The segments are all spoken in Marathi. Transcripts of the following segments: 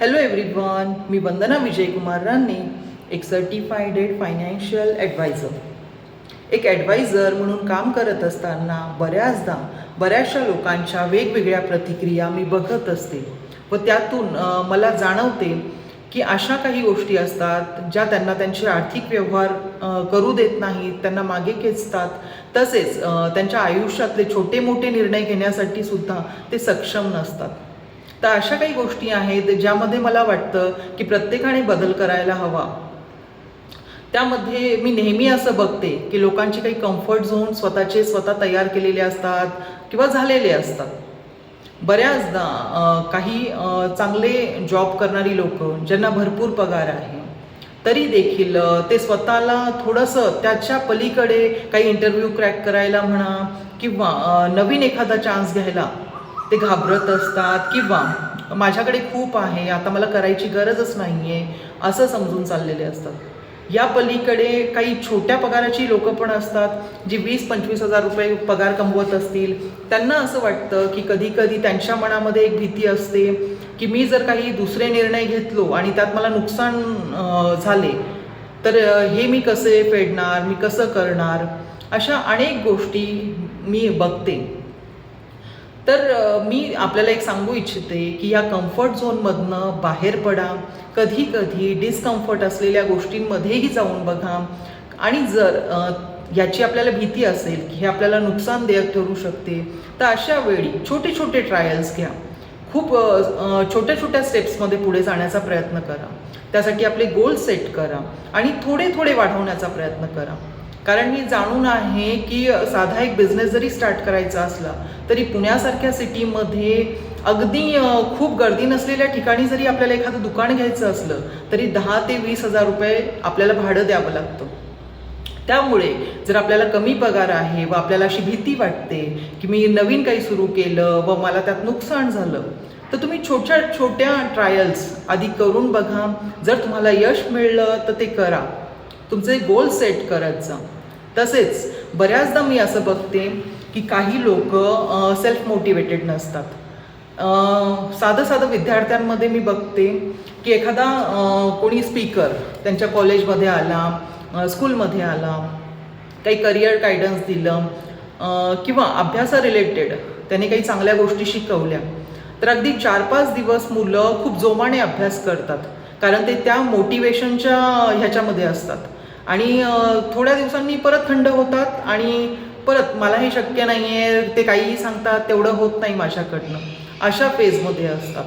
हॅलो एव्हरीवन मी वंदना विजयकुमार राणे एक सर्टिफायडेड फायनान्शियल ॲडवायझर एक ॲडवायझर म्हणून काम करत असताना बऱ्याचदा बऱ्याचशा लोकांच्या वेगवेगळ्या प्रतिक्रिया मी बघत असते व त्यातून मला जाणवते की अशा काही गोष्टी असतात ज्या त्यांना त्यांचे आर्थिक व्यवहार करू देत नाहीत त्यांना मागे खेचतात. तसेच त्यांच्या आयुष्यातले छोटे मोठे निर्णय घेण्यासाठी सुद्धा ते सक्षम नसतात. तर अशा काही गोष्टी आहेत ज्यामध्ये मला वाटतं की प्रत्येकाने बदल करायला हवा. त्यामध्ये मी नेहमी असं बघते की लोकांचे काही कम्फर्ट झोन स्वतःचे स्वतः तयार केलेले असतात किंवा झालेले असतात. बऱ्याचदा काही चांगले जॉब करणारी लोक ज्यांना भरपूर पगार आहे तरी देखील ते स्वतःला थोडंसं त्याच्या पलीकडे काही इंटरव्ह्यू क्रॅक करायला म्हणा किंवा नवीन एखादा चान्स घ्यायला ते घाबरत असतात किंवा माझ्याकडे खूप आहे आता मला करायची गरजच नाही आहे असं समजून चाललेले असतात. या पलीकडे काही छोट्या पगाराची लोकं पण असतात जी वीस पंचवीस हजार रुपये पगार कमवत असतील. त्यांना असं वाटतं की कधी कधी त्यांच्या मनामध्ये एक भीती असते की मी जर काही दुसरे निर्णय घेतलो आणि त्यात मला नुकसान झाले तर हे मी कसे फेडणार मी कसं करणार? अशा अनेक गोष्टी मी बघते. तर मी आपल्याला एक सांगू इच्छिते की या कम्फर्ट झोनमधनं बाहेर पडा. कधी कधी डिस्कम्फर्ट असलेल्या गोष्टींमध्येही जाऊन बघा. आणि जर याची आपल्याला भीती असेल की हे आपल्याला नुकसानदायक ठरू शकते तर अशा वेळी छोटे छोटे ट्रायल्स घ्या. खूप छोट्या छोट्या स्टेप्समध्ये पुढे जाण्याचा प्रयत्न करा. त्यासाठी आपले गोल सेट करा आणि थोडे थोडे वाढवण्याचा प्रयत्न करा. कारण मी जाणून आहे की साधा एक बिझनेस जरी स्टार्ट करायचा असला तरी पुण्यासारख्या सिटीमध्ये अगदी खूप गर्दी नसलेल्या ठिकाणी जरी आपल्याला एखादं दुकान घ्यायचं असलं तरी दहा ते वीस हजार रुपये आपल्याला भाडं द्यावं लागतं. त्यामुळे जर आपल्याला कमी पगार आहे व आपल्याला अशी भीती वाटते की मी नवीन काही सुरू केलं व मला त्यात नुकसान झालं तर तुम्ही छोट्या छोट्या ट्रायल्स आधी करून बघा. जर तुम्हाला यश मिळलं तर ते करा. तुमचे गोल सेट करत जा. तसेच बऱ्याचदा मी असं बघते की काही लोक सेल्फ मोटिवेटेड नसतात. साधं साधं विद्यार्थ्यांमध्ये मी बघते की एखादा कोणी स्पीकर त्यांच्या कॉलेजमध्ये आला स्कूलमध्ये आला काही करिअर गायडन्स दिलं किंवा अभ्यासा रिलेटेड त्याने काही चांगल्या गोष्टी शिकवल्या तर अगदी चार पाच दिवस मुलं खूप जोमाने अभ्यास करतात. कारण ते त्या मोटिवेशनच्या ह्याच्यामध्ये असतात. आणि थोड्या दिवसांनी परत थंड होतात आणि परत मला हे शक्य नाही आहे ते काहीही सांगतात तेवढं होत नाही माझ्याकडनं. अशा फेजमध्ये असतात.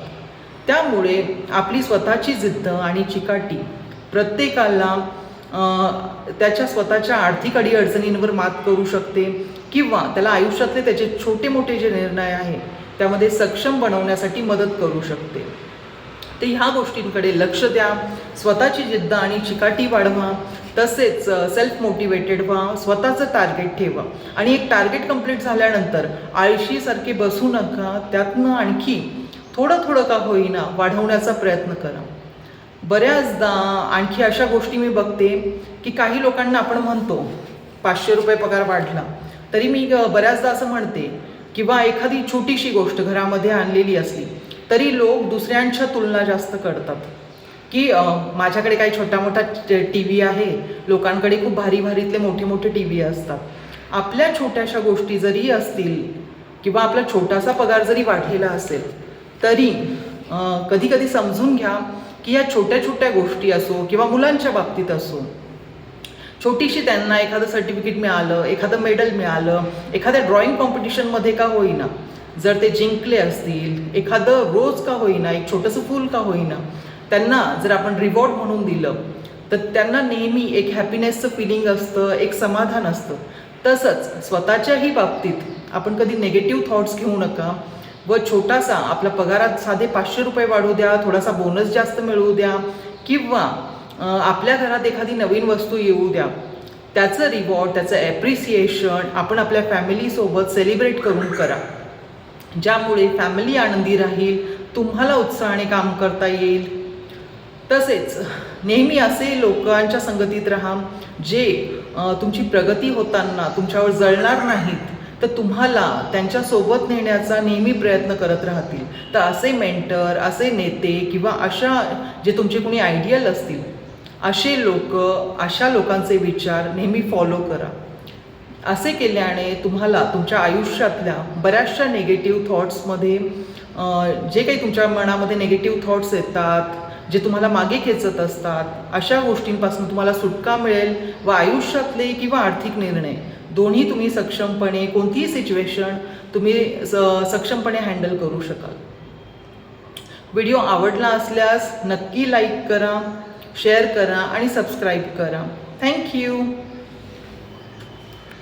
त्यामुळे आपली स्वतःची जिद्द आणि चिकाटी प्रत्येकाला त्याच्या स्वतःच्या आर्थिक अडीअडचणींवर मात करू शकते किंवा त्याला आयुष्यातले त्याचे छोटे मोठे जे निर्णय आहे त्यामध्ये सक्षम बनवण्यासाठी मदत करू शकते. तर ह्या गोष्टींकडे लक्ष द्या. स्वतःची जिद्द आणि चिकाटी वाढवा. तसेच सेल्फ मोटिवेटेड व्हा स्वतःचं टार्गेट ठेवा. आणि एक टार्गेट कंप्लीट झाल्यानंतर आळशीसारखे बसू नका त्यातनं आणखी थोडं थोडं का होईना वाढवण्याचा प्रयत्न करा. बऱ्याचदा आणखी अशा गोष्टी मी बघते की काही लोकांना आपण म्हणतो पाचशे रुपये पगार वाढला. तरी मी बऱ्याचदा असं म्हणते किंवा एखादी छोटीशी गोष्ट घरामध्ये आणलेली असली तरी लोक दुसऱ्यांच्या तुलना जास्त करतात. की माझ्याकडे काही छोटा मोठा टी व्ही आहे. लोकांकडे खूप भारी भारीतले मोठे मोठे टी व्ही असतात. आपल्या छोट्याशा गोष्टी जरी असतील किंवा आपला छोटासा पगार जरी वाढलेला असेल तरी कधी कधी समजून घ्या की या छोट्या छोट्या गोष्टी असो किंवा मुलांच्या बाबतीत असो छोटीशी त्यांना एखादं सर्टिफिकेट मिळालं एखादं मेडल मिळालं एखाद्या ड्रॉइंग कॉम्पिटिशनमध्ये का होईना जर ते जिंकले असतील एखादं रोज का होईना एक छोटंसं फूल का होईना त्यांना जर आपण रिवॉर्ड म्हणून दिलं तर त्यांना नेहमी एक हॅपीनेसचं फिलिंग असतं एक समाधान असतं. तसंच स्वतःच्याही बाबतीत आपण कधी नेगेटिव्ह थॉट्स घेऊ नका. व छोटासा आपला पगारात साधे पाचशे रुपये वाढू द्या थोडासा बोनस जास्त मिळवू द्या किंवा आपल्या घरात एखादी नवीन वस्तू येऊ द्या. त्याचं रिवॉर्ड त्याचं ॲप्रिसिएशन आपण आपल्या फॅमिलीसोबत सेलिब्रेट करून करा. ज्यामुळे फॅमिली आनंदी राहील तुम्हाला उत्साहाने काम करता येईल तसेच नेहमी असे लोकांच्या संगतीत राहा जे तुमची प्रगती होताना तुमच्यावर जळणार नाहीत तर तुम्हाला त्यांच्यासोबत नेण्याचा नेहमी प्रयत्न करत राहतील. तर असे मेंटर असे नेते किंवा अशा जे तुमचे कोणी आयडियल असतील असे लोक अशा लोकांचे विचार नेहमी फॉलो करा. असे केल्याने तुम्हाला तुमच्या आयुष्यातल्या बऱ्याचशा निगेटिव्ह थॉट्समध्ये जे काही तुमच्या मनामध्ये निगेटिव्ह थॉट्स येतात जे तुम्हाला मागे खेचत असतात अशा गोष्टींपासून तुम्हाला सुटका मिळेल व आयुष्यातले किंवा आर्थिक निर्णय. दोन्ही तुम्ही सक्षमपणे कोणतीही सिच्युएशन तुम्ही स- सक्षमपणे हँडल करू शकाल. व्हिडिओ आवडला असल्यास नक्की लाईक करा शेअर करा आणि सबस्क्राईब करा. थँक्यू